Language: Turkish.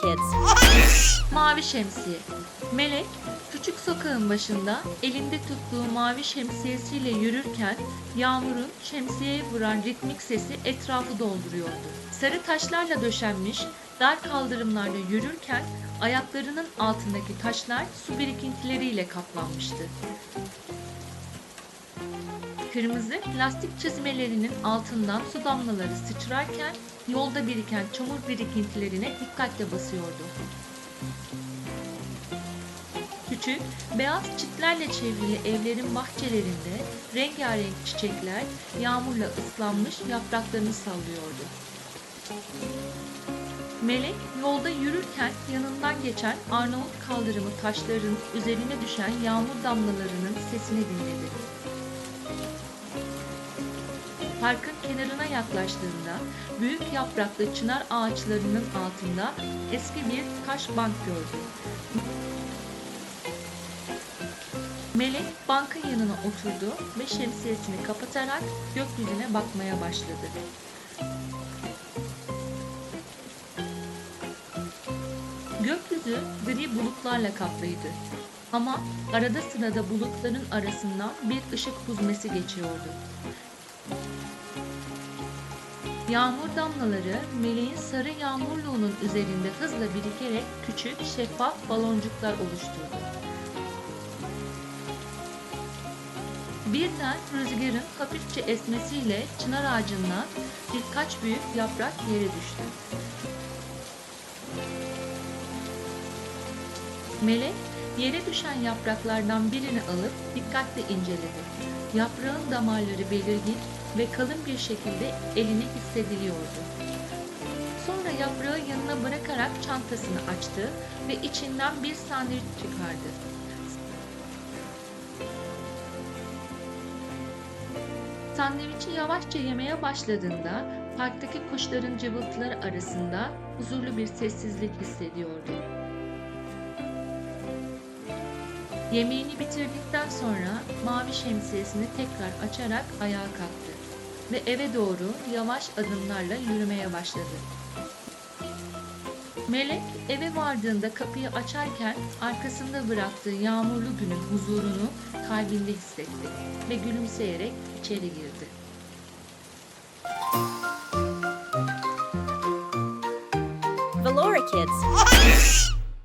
Kids. Mavi şemsiye. Melek, küçük sokağın başında elinde tuttuğu mavi şemsiyesiyle yürürken yağmurun şemsiyeye vuran ritmik sesi etrafı dolduruyordu. Sarı taşlarla döşenmiş dar kaldırımlarda yürürken ayaklarının altındaki taşlar su birikintileriyle kaplanmıştı. Kırmızı lastik çizmelerinin altından su damlaları sıçrarken yolda biriken çamur birikintilerine dikkatle basıyordu. Küçük, beyaz çitlerle çevrili evlerin bahçelerinde rengarenk çiçekler yağmurla ıslanmış yapraklarını sallıyordu. Melek yolda yürürken yanından geçen Arnavut kaldırımı taşların üzerine düşen yağmur damlalarının sesini dinledi. Parkın kenarına yaklaştığında büyük yapraklı çınar ağaçlarının altında eski bir taş bank gördü. Melek bankın yanına oturdu ve şemsiyesini kapatarak gökyüzüne bakmaya başladı. Gökyüzü gri bulutlarla kaplıydı. Ama arada sırada bulutların arasından bir ışık huzmesi geçiyordu. Yağmur damlaları meleğin sarı yağmurluğunun üzerinde hızla birikerek küçük şeffaf baloncuklar oluşturdu. Birden rüzgarın hafifçe esmesiyle çınar ağacından birkaç büyük yaprak yere düştü. Melek yere düşen yapraklardan birini alıp dikkatle inceledi. Yaprağın damarları belirgin ve kalın bir şekilde eline hissediliyordu. Sonra yaprağı yanına bırakarak çantasını açtı ve içinden bir sandviç çıkardı. Sandviçi yavaşça yemeye başladığında parktaki kuşların cıvıltıları arasında huzurlu bir sessizlik hissediyordu. Yemeğini bitirdikten sonra mavi şemsiyesini tekrar açarak ayağa kalktı ve eve doğru yavaş adımlarla yürümeye başladı. Melek eve vardığında kapıyı açarken arkasında bıraktığı yağmurlu günün huzurunu kalbinde hissetti ve gülümseyerek içeri girdi. Valora Kids.